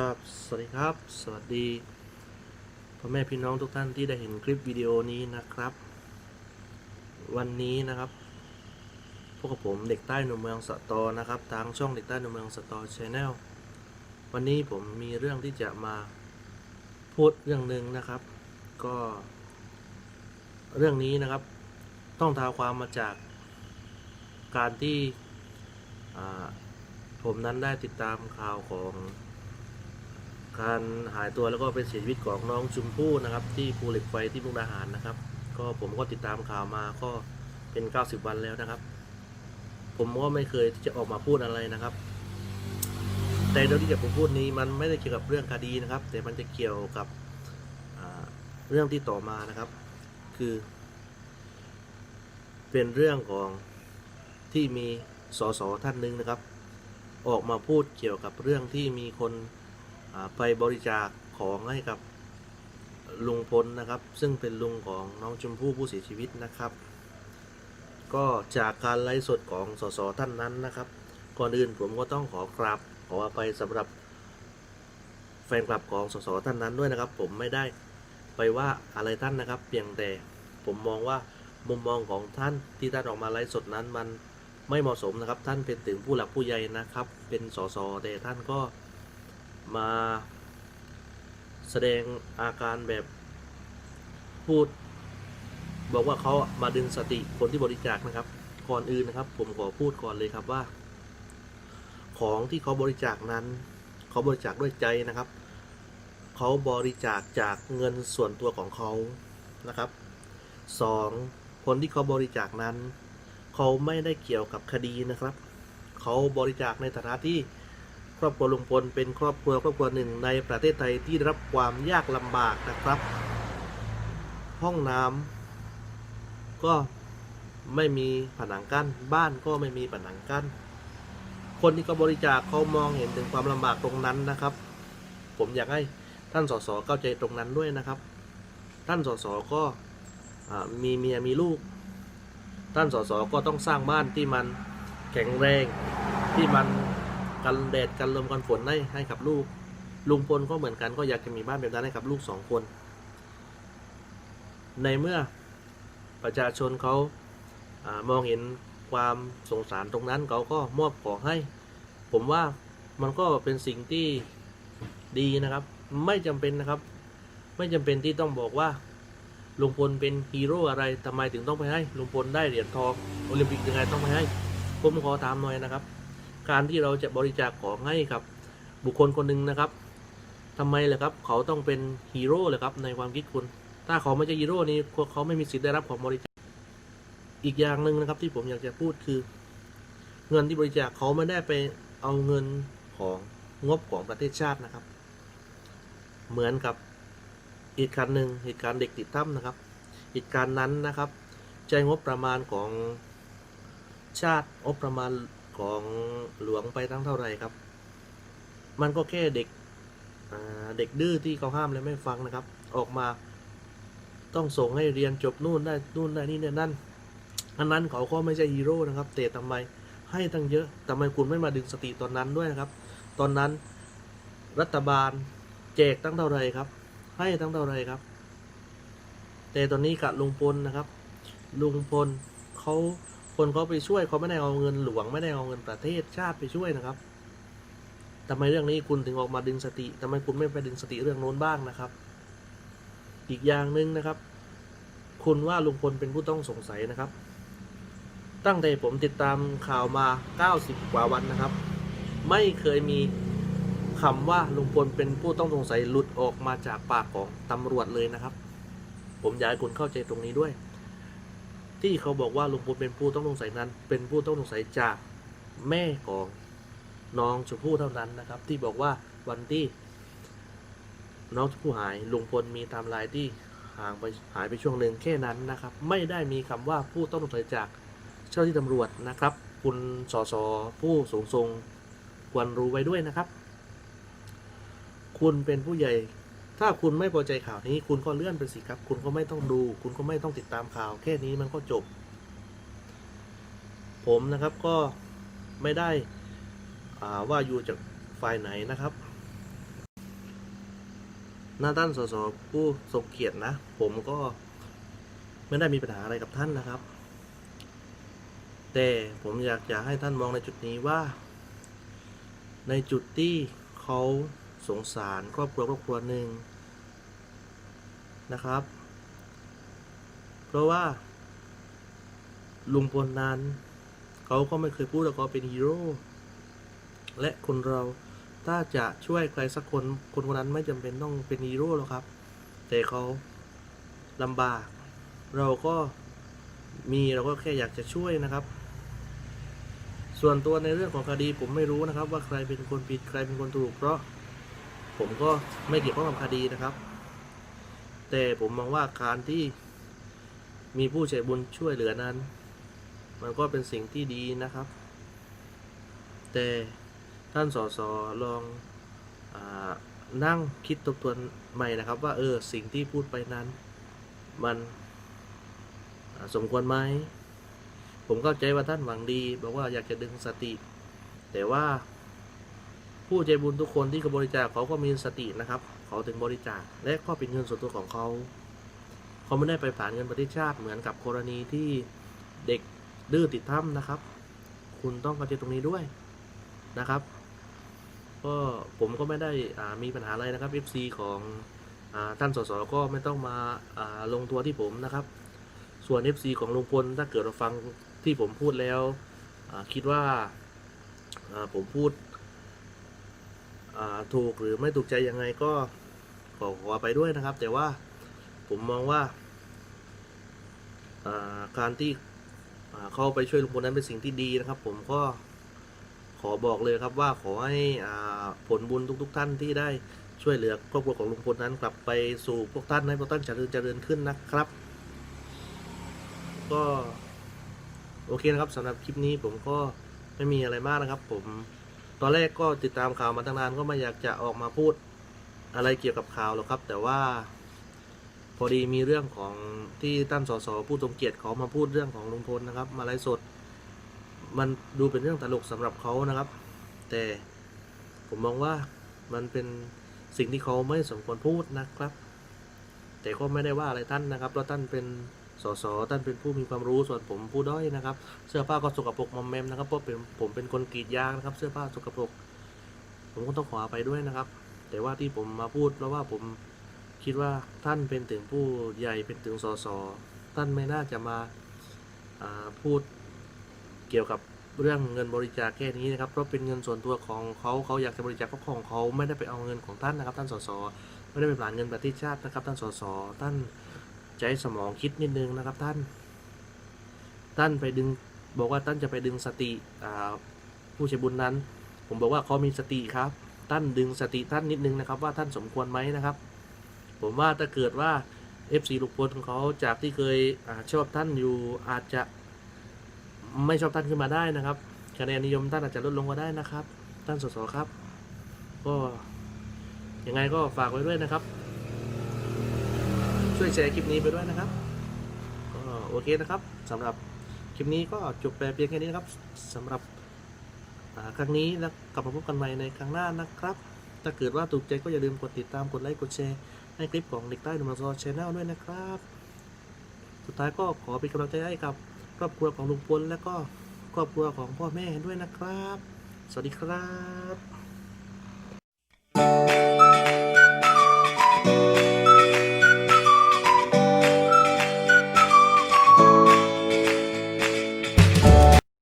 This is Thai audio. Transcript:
ครับสวัสดีครับ สวัสดีพ่อแม่พี่น้องทุกท่านที่ได้เห็นคลิปวิดีโอนี้นะครับ วันนี้นะครับพวกกับผมเด็กใต้หนุ่มเมืองสตอนะครับทางช่องเด็กใต้หนุ่มเมืองสตอชแนลวันนี้ผมมีเรื่องที่จะมาพูดเรื่องหนึ่งนะครับ ก็ เรื่องนี้นะครับ ต้องท้าความมาจากการที่ผมนั้นได้ติดตามข่าวของ การหายตัวแล้วก็เป็นเสียชีวิตของน้องชุมพู่นะครับ ที่ภูเหล็กไฟที่มุกดาหารนะครับ ก็ผมก็ติดตามข่าวมาก็เป็น 90 วันแล้วนะครับ ผมก็ไม่เคยที่จะออกมาพูดอะไรนะครับ แต่เรื่องที่จะผมพูดนี้มันไม่ได้เกี่ยวกับเรื่องคดีนะครับ แต่มันจะเกี่ยวกับเรื่องที่ต่อมานะครับ คือ เป็นเรื่องของที่มีสสท่านหนึ่งนะครับ ออกมาพูดเกี่ยวกับเรื่องที่มีคน ไปบริจาคของให้กับลุงพลนะครับ ซึ่งเป็นลุงของน้องชมพู่ผู้เสียชีวิตนะครับ ก็จากการไลฟ์สดของสสท่านนั้นนะครับ ก่อนอื่นผมก็ต้องขอกราบขออภัยสำหรับแฟนคลับของสสท่านนั้นด้วยนะครับ ผมไม่ได้ไปว่าอะไรท่านนะครับ เพียงแต่ผมมองว่ามุมมองของท่านที่ท่านออกมาไลฟ์สดนั้นมันไม่เหมาะสมนะครับ ท่านเป็นถึงผู้หลักผู้ใหญ่นะครับ เป็นสสแต่ท่านก็ มาแสดงอาการแบบพูด บอกว่าเขามาดึงสติคนที่บริจาคนะครับ ก่อนอื่นนะครับ ผมขอพูดก่อนเลยครับว่า ของที่เขาบริจาคนั้นเขาบริจาคด้วยใจนะครับเขาบริจาคจากเงินส่วนตัวของเขานะครับสองคนที่เขาบริจาคนั้น เขาไม่ได้เกี่ยวกับคดีนะครับ เขาบริจาคในฐานะที่ ครอบครัวลุงพลเป็นครอบครัวครอบครัวหนึ่งในประเทศไทยที่ได้รับความยากลำบากนะครับ ห้องน้ำก็ไม่มีผนังกั้น บ้านก็ไม่มีผนังกั้น คนที่เขาบริจาคเขามองเห็นถึงความลำบากตรงนั้นนะครับ ผมอยากให้ท่านสสเข้าใจตรงนั้นด้วยนะครับ ท่านสสก็มีเมียมีลูก ท่านสสก็ต้องสร้างบ้านที่มันแข็งแรงที่มัน กันแดดกันลมกันฝนให้ให้กับลูก ลุงพลก็เหมือนกันก็อยากจะมีบ้านแบบนั้นให้กับลูกสองคน ในเมื่อประชาชนเขาอามองเห็นความสงสารตรงนั้นเขาก็มอบของให้ ผมว่ามันก็เป็นสิ่งที่ดีนะครับ ไม่จำเป็นนะครับ ไม่จำเป็นที่ต้องบอกว่าลุงพลเป็นฮีโร่อะไรทำไมถึงต้องไปให้ลุงพลได้เหรียญทองโอลิมปิกยังไงต้องไปให้ ผมขอถามหน่อยนะครับ การที่เราจะบริจาคของให้กับบุคคลคนหนึ่งนะครับทำไมล่ะครับ เขาต้องเป็นฮีโร่เลยครับในความคิดคุณ ถ้าเขาไม่ใช่ฮีโร่นี้เขาไม่มีสิทธิ์ได้รับของบริจาคอีกอย่างหนึ่งนะครับที่ผมอยากจะพูดคือ เงินที่บริจาคเขาไม่ได้ไปเอาเงินของงบของประเทศชาตินะครับ เหมือนกับเหตุการหนึ่งเหตุการณ์เด็กติดถ้ำนะครับเหตุการณ์นั้นนะครับ ใช้งบประมาณของชาติงบประมาณ ของหลวงไปตั้งเท่าไหร่ครับ มันก็แค่เด็กเด็กดื้อที่เขาห้ามเลยไม่ฟังนะครับ ออกมาต้องส่งให้เรียนจบนู่นได้นู่นได้นี่เนี่ยนั่นอันนั้นเขาก็ไม่ใช่ฮีโร่นะครับแต่ทำไมให้ตั้งเยอะทำไมคุณไม่มาดึงสติตอนนั้นด้วยนะครับ ตอนนั้นรัฐบาลแจกตั้งเท่าไหร่ครับ ให้ทั้งเท่าไรครับ แต่ตอนนี้กับลุงพลนะครับ ลุงพลเขา คนเขาไปช่วยเขาไม่ได้เอาเงินหลวง ไม่ได้เอาเงินประเทศชาติไปช่วยนะครับทำไมเรื่องนี้คุณถึงออกมาดึงสติทำไมคุณไม่ไปดึงสติเรื่องโน้นบ้างนะครับ อีกอย่างหนึ่งนะครับ คุณว่าลุงพลเป็นผู้ต้องสงสัยนะครับ ตั้งแต่ผมติดตามข่าวมา 90 กว่าวันนะครับ ไม่เคยมีคำว่าลุงพลเป็นผู้ต้องสงสัยหลุดออกมาจากปากของตำรวจเลยนะครับ ผมอยากให้คุณเข้าใจตรงนี้ด้วย ที่เขาบอกว่าลุงพลเป็นผู้ต้องสงสัยนั้น เป็นผู้ต้องสงสัยจากแม่ของน้องชมพู่เท่านั้นนะครับ ที่บอกว่าวันที่น้องชมพู่หายลุงพลมีไทม์ไลน์ที่ห่างไปหายไปช่วงหนึ่งแค่นั้นนะครับ ไม่ได้มีคำว่าผู้ต้องสงสัยจากเจ้าหน้าที่ตำรวจนะครับ คุณสสผู้สูงทรงควรรู้ไว้ด้วยนะครับ คุณเป็นผู้ใหญ่ ถ้าคุณไม่พอใจข่าวนี้ คุณก็เลื่อนไปสิครับ คุณก็ไม่ต้องดู คุณก็ไม่ต้องติดตามข่าว แค่นี้มันก็จบ ผมนะครับก็ไม่ได้ว่าอยู่จากฝ่ายไหนนะครับหน้าท่านสสผู้ทรงเกียรตินะ ผมก็ไม่ได้มีปัญหาอะไรกับท่านนะครับ แต่ผมอยากจะให้ท่านมองในจุดนี้ว่า ในจุดที่เขา สงสารครอบครัวครอบครัวหนึ่งนะครับ เพราะว่า ลุงพลนั้น เขาก็ไม่เคยพูดว่าเขาเป็นฮีโร่และคนเราถ้าจะช่วยใครสักคนคนคนนั้นไม่จำเป็นต้องเป็นฮีโร่หรอกครับ แต่เขาลำบาก เราก็มีเราก็แค่อยากจะช่วยนะครับ ส่วนตัวในเรื่องของคดีผมไม่รู้นะครับ ว่าใครเป็นคนผิดใครเป็นคนถูกเพราะ ผมก็ไม่เกี่ยวข้องกับคดีนะครับ แต่ผมมองว่าการที่มีผู้ใจบุญช่วยเหลือนั้น มันก็เป็นสิ่งที่ดีนะครับ แต่ท่านสสลองอนั่งคิดทบทวนใหม่นะครับ ว่าเออสิ่งที่พูดไปนั้น มันสมควรไหมผมเข้าใจว่าท่านหวังดี บอกว่าอยากจะดึงสติ แต่ว่า ผู้ใจบุญทุกคนที่เขาบริจาคเขาก็มีสตินะครับ เขาถึงบริจาคและก็เป็นเงินส่วนตัวของเขา เขาไม่ได้ไปผ่านเงินประเทศชาติเหมือนกับกรณีที่เด็กดื้อติดถ้ำนะครับ คุณต้องเข้าใจตรงนี้ด้วยนะครับ ก็ผมก็ไม่ได้มีปัญหาอะไรนะครับ FC ของอท่านสสก็ไม่ต้องมาาลงตัวที่ผมนะครับ ส่วน FC ของลุงพลถ้าเกิดเราฟังที่ผมพูดแล้วคิดว่าผมพูด ถูกหรือไม่ถูกใจยังไงก็ขอขอไปด้วยนะครับ แต่ว่าผมมองว่าการที่เข้าไปช่วยลุงพลนั้นเป็นสิ่งที่ดีนะครับ ผมก็ขอบอกเลยครับว่าขอให้ผลบุญทุก ๆ ท่านที่ได้ช่วยเหลือครอบครัวของลุงพลนั้นกลับไปสู่พวกท่านให้พวกท่านเจริญเจริญขึ้นนะครับ ก็โอเคนะครับสำหรับคลิปนี้ผมก็ไม่มีอะไรมากนะครับ ผม ตอนแรกก็ติดตามข่าวมาตั้งนานก็ไม่อยากจะออกมาพูดอะไรเกี่ยวกับข่าวหรอกครับ แต่ว่า พอดีมีเรื่องของที่ท่านสสผู้ทรงเกียรติเขามาพูดเรื่องของลุงพลนะครับ มาไลฟ์สด มันดูเป็นเรื่องตลกสำหรับเขานะครับ แต่ผมมองว่ามันเป็นสิ่งที่เขาไม่สมควรพูดนะครับ แต่ก็ไม่ได้ว่าอะไรท่านนะครับเพราะท่านเป็น สสท่านเป็นผู้มีความรู้ส่วนผมผู้ด้อยนะครับ เสื้อผ้าก็สกปรกมอมแมมนะครับเพราะเป็นผมเป็นคนกรีดยางนะครับเสื้อผ้าสกปรกผมก็ต้องขออภัยด้วยนะครับ แต่ว่าที่ผมมาพูดเพราะว่าผมคิดว่าท่านเป็นถึงผู้ใหญ่เป็นถึงสสท่านไม่น่าจะมาาพูดเกี่ยวกับเรื่องเงินบริจาคแค่นี้นะครับ เพราะเป็นเงินส่วนตัวของเขาเขาอยากจะบริจาคก็ของเขาไม่ได้ไปเอาเงินของท่านนะครับ ท่านสสไม่ได้ไปผ่านเงินประเทศชาตินะครับ ท่านสสท่าน ใช้สมองคิดนิดนึงนะครับท่าน ท่านไปดึงบอกว่าท่านจะไปดึงสติผู้ใช้บุญนั้น ผมบอกว่าเขามีสติครับ ท่านดึงสติท่านนิดนึงนะครับ ว่าท่านสมควรไหมนะครับ ผมว่าถ้าเกิดว่า FC ลูกพลของเขาจากที่เคยอชอบท่านอยู่อาจจะไม่ชอบท่านขึ้นมาได้นะครับคะแนนนิยมท่านอาจจะลดลงก็ได้นะครับ ท่านสสครับ ก็ยังไงก็ฝากไว้ด้วยนะครับ ช่วยแชร์คลิปนี้ไปด้วยนะครับ ก็โอเคนะครับสำหรับคลิปนี้ก็จบไปเพียงแค่นี้นะครับสำหรับครั้งนี้แล้วกลับมาพบกันใหม่ในครั้งหน้านะครับ ถ้าเกิดว่าถูกใจก็อย่าลืมกดติดตามกดไลค์กดแชร์ให้คลิปของเด็กใต้หนุ่มซอชแนลด้วยนะครับ สุดท้ายก็ขอเป็นกำลังใจให้กับครอบครัวของลุงพลและก็ครอบครัวของพ่อแม่ด้วยนะครับ สวัสดีครับ